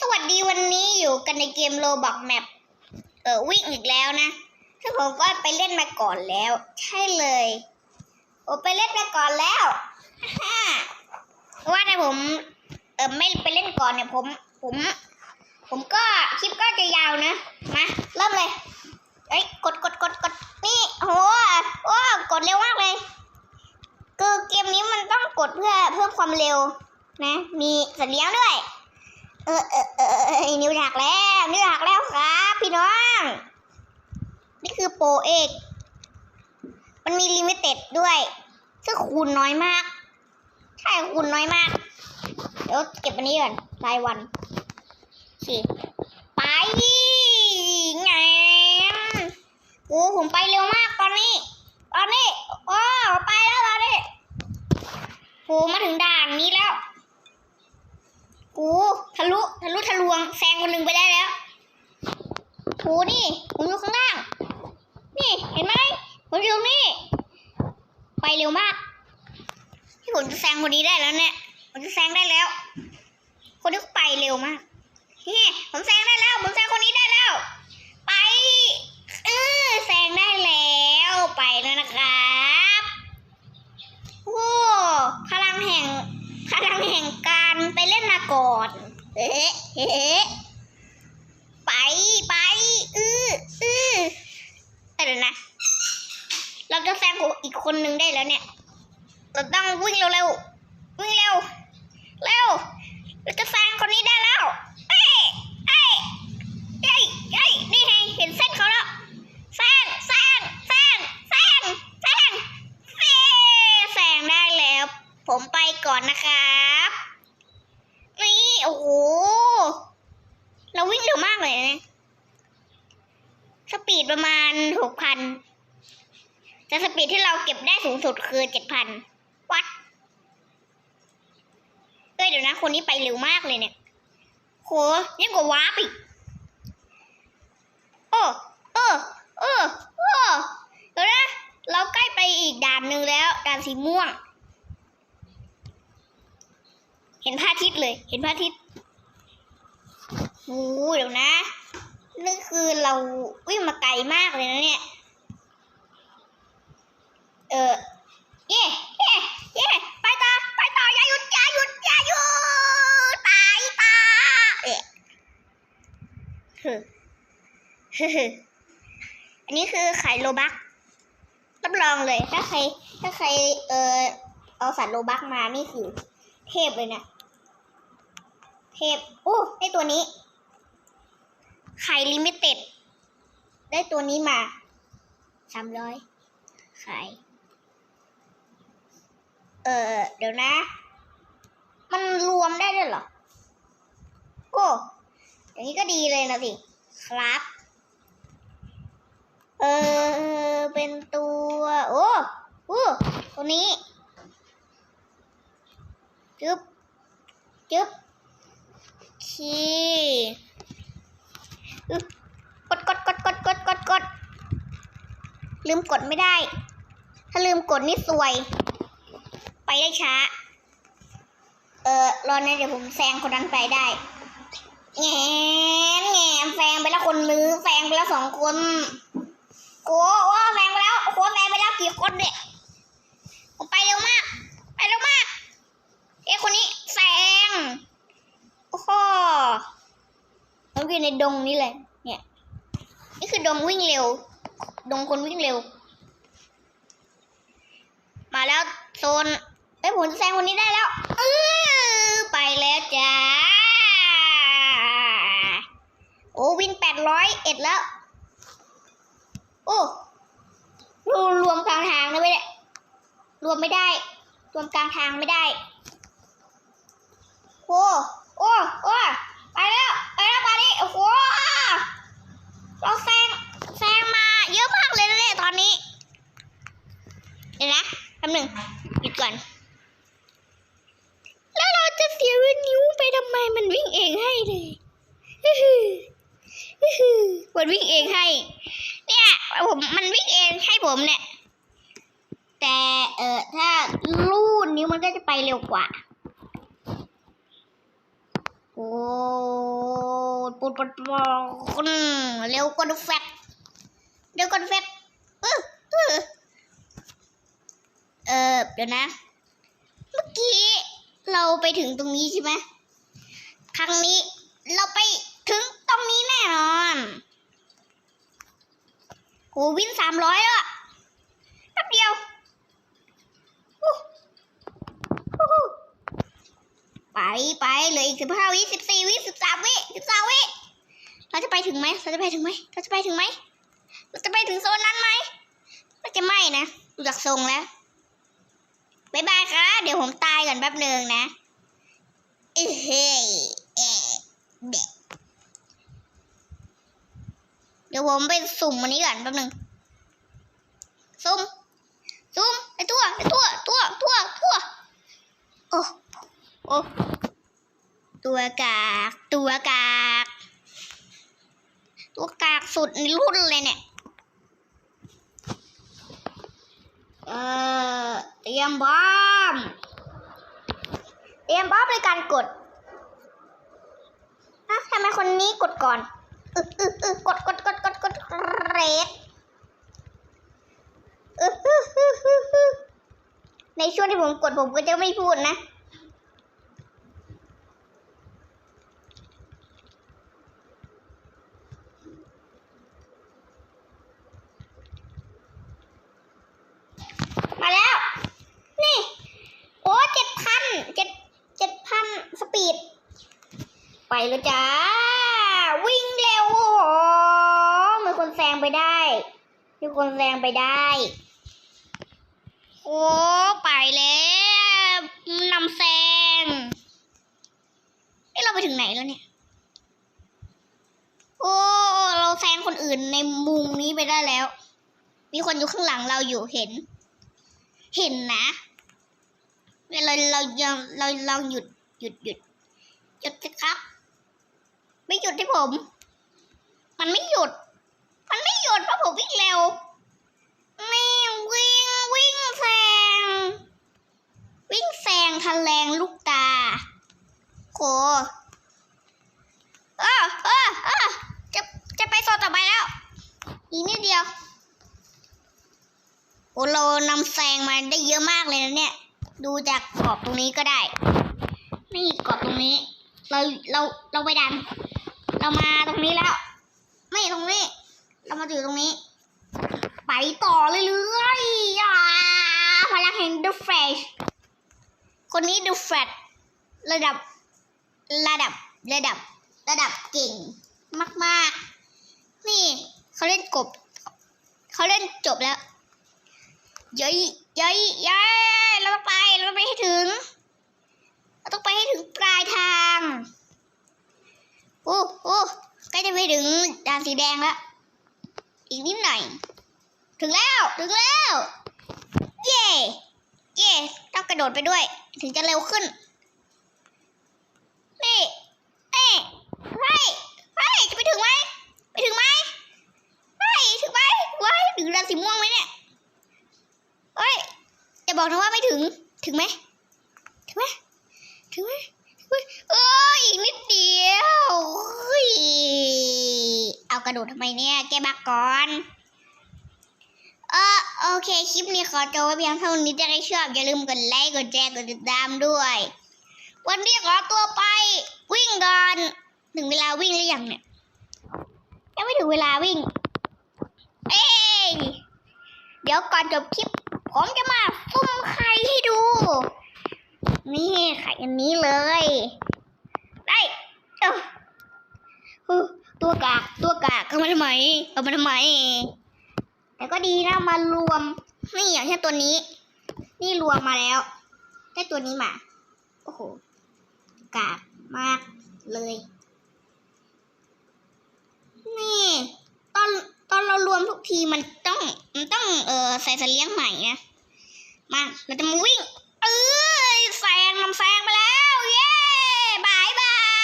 สวัสดีวันนี้อยู่กันในเกมโลบอกแมปเออวิ่งอีกแล้วนะซึ่งผมก็ไปเล่นมาก่อนแล้ว ใช่เลยโอ้ไปเล่นมาก่อนแล้วฮ่าว่าแต่ผมเออไม่ไปเล่นก่อนเนี่ยผมผม ผมก็คลิปก็จะยาวนะมาเริ่มเลยเอ้ยกดกดกดกดนี่โหโอ้กดเร็วมากเลย คือเกมนี้มันต้องกดเพื่อเพิ่มความเร็วนะ มีสัญญาณด้วย เออเออเออเออนิ้วหักแล้วนิ้วหักแล้วครับ พี่น้อง นี่คือโปรเอก มันมีลิมิเต็ดด้วย ซึ่งคูณน้อยมาก ใช่คูณน้อยมาก เดี๋ยวเก็บอันนี้ก่อนรายวันสี่ไปไงโอ้ผมไปเร็วมากตอนนี้ ตอนนี้ โอ้ไปแล้วตอนนี้โหมาถึงด่านนี้แล้ว กู ทะลุทะลุทะลวงแซงคนหนึ่งไปได้แล้วโหนี่ผมอยู่ข้างล่าง นี่เห็นไหมผมอยู่นี้ไปเร็วมากที่ผมจะแซงคนนี้ได้แล้วเนี่ยผมจะแซงได้แล้ว คนนี้ไปเร็วมากนี่ผมแซงได้แล้วผมแซงคนนี้ได้แล้ว ไปเออแซงได้แล้วไปแล้วนะครับโอ้พลังแห่งพลังแห่งการไปเล่นมาก่อน เฮ้เฮ้ไปไปอืออือเดี๋ยวนะ เราจะแซงอีกคนนึงได้แล้วเนี่ย เราต้องวิ่งเร็วๆวิ่งเร็ว เร็ว เราจะแซงคนนี้ได้แล้วเอ้ยเอ้ยเอ้ยเอ้ยนี่ไงเห็นเส้นเขาแล้ว แซงแซงแซงแซงแซงเอ้ยแซงได้แล้ว ผมไปก่อนนะครับ นี่ โอ้โห เราวิ่งเร็วมากเลยนะ สปีดประมาณหกพัน แต่สปีด ที่เราเก็บได้สูงสุดคือเจ็ดพันวัดเอ้ยเดี๋ยวนะ คนนี้ไปเร็วมากเลยเนี่ยโหยิ่งกว่าวาร์ปอีกโอ้เออเออเออเดี๋ยวนะเราใกล้ไปอีกด่านหนึ่งแล้วด่านสีม่วง เห็นพระอาทิตย์เลย เห็นพระอาทิตย์โอ้โหเดี๋ยวนะนี่คือเราวิ่งมาไกลมากเลยนะเนี่ย เออเย่เย่เย่ไปต่อไปต่ออย่าหยุดอย่าหยุดอย่าหยุดตายตาเอ๊ะฮึฮึฮึอันนี้คือไข่โลบักรับรองเลยถ้าใคร ถ้าใครเออเอาสัตว์โลบักมานี่คือ เทพเลยนะเทพโอ้ได้ตัวนี้ไข่ลิมิเต็ด ได้ตัวนี้มาสามร้อยไข่ เออ เดี๋ยวนะ มันรวมได้ด้วยเหรอ โอ้อย่างนี้ก็ดีเลยนะสิ ครับ เออ เป็นตัว โอ้โอ้ตัวนี้ จึ๊บ จึ๊บคีกดกดกดกดกดกดกดลืมกดไม่ได้ ถ้าลืมกดนี่ซวย ไปได้ช้า เออรอนะเดี๋ยวผมแซงคนนั้นไปได้แงนแงนแซงไปแล้วคนนึงแซงไปแล้วสองคนโอ้โหแซงไปแล้วโอ้แซงไปแล้วกี่คนเนี่ยผมไปเร็วมาก ไปเร็วมากเอ้คนนี้แซงโอ้โหมันอยู่ในดงนี้เลยเนี่ยนี่คือดงวิ่งเร็ว ดงคนวิ่งเร็ว มาแล้วโซน เอ้ยผมจะแซงคนนี้ได้แล้วเออไปแล้วจ้า โอ้วินแปดร้อยเอ็ดแล้ว โอ้รวมรวมกลางทางนะไม่ได้รวมไม่ได้ รวมกลางทางไม่ได้ โอ้โอ้โอ้ไปแล้วไปแล้วตอนนี้โอ้โหเราแซงแซงมาเยอะมากเลยนะเนี่ยตอนนี้ เดี๋ยวนะแป๊บหนึ่งหยุดก่อน เสียวนิ้วไปทำไมมันวิ่งเองให้เลยมันวิ่งเองให้ เนี่ยผมมันวิ่งเองให้ผมเนี่ย แต่เออถ้าลูดนิ้วมันก็จะไปเร็วกว่าโอ้ปุดปุดปุดเร็วกว่าแฟตเร็วกว่าแฟตเออเออเออเดี๋ยวนะ เมื่อกี้ เราไปถึงตรงนี้ใช่ไหมครั้งนี้เราไปถึงตรงนี้แน่นอนโหวิ่งสามร้อยแล้วอะแป๊บเดียวไปไปเหลืออีกสิบห้าวิสิบสี่วิสิบสามวิสิบสามวิเราจะไปถึงไหมเราจะไปถึงไหมเราจะไปถึงไหมเราจะไปถึงโซนนั้นไหมเราจะไม่นะดูจากทรงแล้ว บายบายครับเดี๋ยวผมตายก่อนแป๊บหนึ่งนะเอ้เฮ้ยเอ๊เด็กเดี๋ยวผมไปสุ่มอันนี้ก่อนแป๊บหนึ่งสุ่มสุ่มไอตัวไอตัวตัวตัวตัวโอ้โอ้ตัวกาก ตัวกาก ตัวกากสุดในรุ่นเลยเนี่ย เออเตรียมบอม เตรียมบอมในการกดนะทำไมคนนี้กดก่อนอึอึอึกดกดกดกดกดเรดในช่วงที่ผมกดผมก็จะไม่พูดนะ มาแล้ว นี่ โอ้เจ็ดพันเจ็ดเจ็ดพันสปีด ไปแล้วจ้า วิ่งเร็วโอ้โหมีคนแซงไปได้มีคนแซงไปได้โอ้ไปแล้วนำแซงเอ้เราไปถึงไหนแล้วเนี่ยโอ้เราแซงคนอื่นในมุมนี้ไปได้แล้ว มีคนอยู่ข้างหลังเราอยู่เห็น เห็นนะเราเรายังเราเราหยุดหยุดหยุดหยุดสิครับ ไม่หยุดที่ผม มันไม่หยุด มันไม่หยุดเพราะผมวิ่งเร็วนี่วิ่งวิ่งแซง วิ่งแซงทะแลงลูกตาโหเออเออเออจะจะไปโซนต่อไปแล้ว อีกนิดเดียวโอ้เรานำแซงมาได้เยอะมากเลยนะเนี่ย ดูจากกรอบตรงนี้ก็ได้ นี่กรอบตรงนี้ เราเราเราไปดัน เรามาตรงนี้แล้ว ไม่ตรงนี้ เรามาอยู่ตรงนี้ ไปต่อเรื่อยๆอ่าพลังแห่ง The Flash คนนี้ The Flash ระดับ ระดับ ระดับ ระดับเก่งมากๆ นี่เขาเล่นกบ เขาเล่นจบแล้วเย้ยเย้ยเย้ยเราต้องไป เราต้องไปให้ถึง เราต้องไปให้ถึงปลายทางโอ้โอ้ใกล้จะไปถึง ด่านสีแดงแล้ว อีกนิดหน่อย ถึงแล้ว ถึงแล้ว เย่เย่ต้องกระโดดไปด้วย ถึงจะเร็วขึ้น นี่เอ้ไปไปจะไปถึงไหม ไปถึงไหมไปถึงไหมไว้ถึงด่านสีม่วงไหมเนี่ยเฮ้ยอย่าบอกนะว่าไม่ถึง ถึงไหม ถึงไหม ถึงไหม เอ้ยอีกนิดเดียวเฮ้ยเอากระโดดทำไมเนี่ย แกบักก่อน เออโอเค คลิปนี้ขอจบไว้เพียงเท่านี้ถ้าใครชอบ อย่าลืมกดไลค์ กดแชร์ กดติดตามด้วย วันนี้ขอตัวไป วิ่งก่อน ถึงเวลาวิ่งหรือยังเนี่ย ยังไม่ถึงเวลาวิ่ง เอ้ยเดี๋ยวก่อนจบคลิป ผมจะมา นี่ไข่อันนี้เลย ได้ตัวกากตัวกากเอามาทำไมเอามาทำไม แต่ก็ดีนะมารวม นี่อย่างเช่นตัวนี้ นี่รวมมาแล้ว ได้ตัวนี้มา โอ้โห กากมากเลย นี่ตอนตอนเรารวมทุกทีมันต้อง มันต้องเออใส่สเลี้ยงใหม่นะ มา เราจะมาวิ่ง ยแซงนำแซงไปแล้ว เย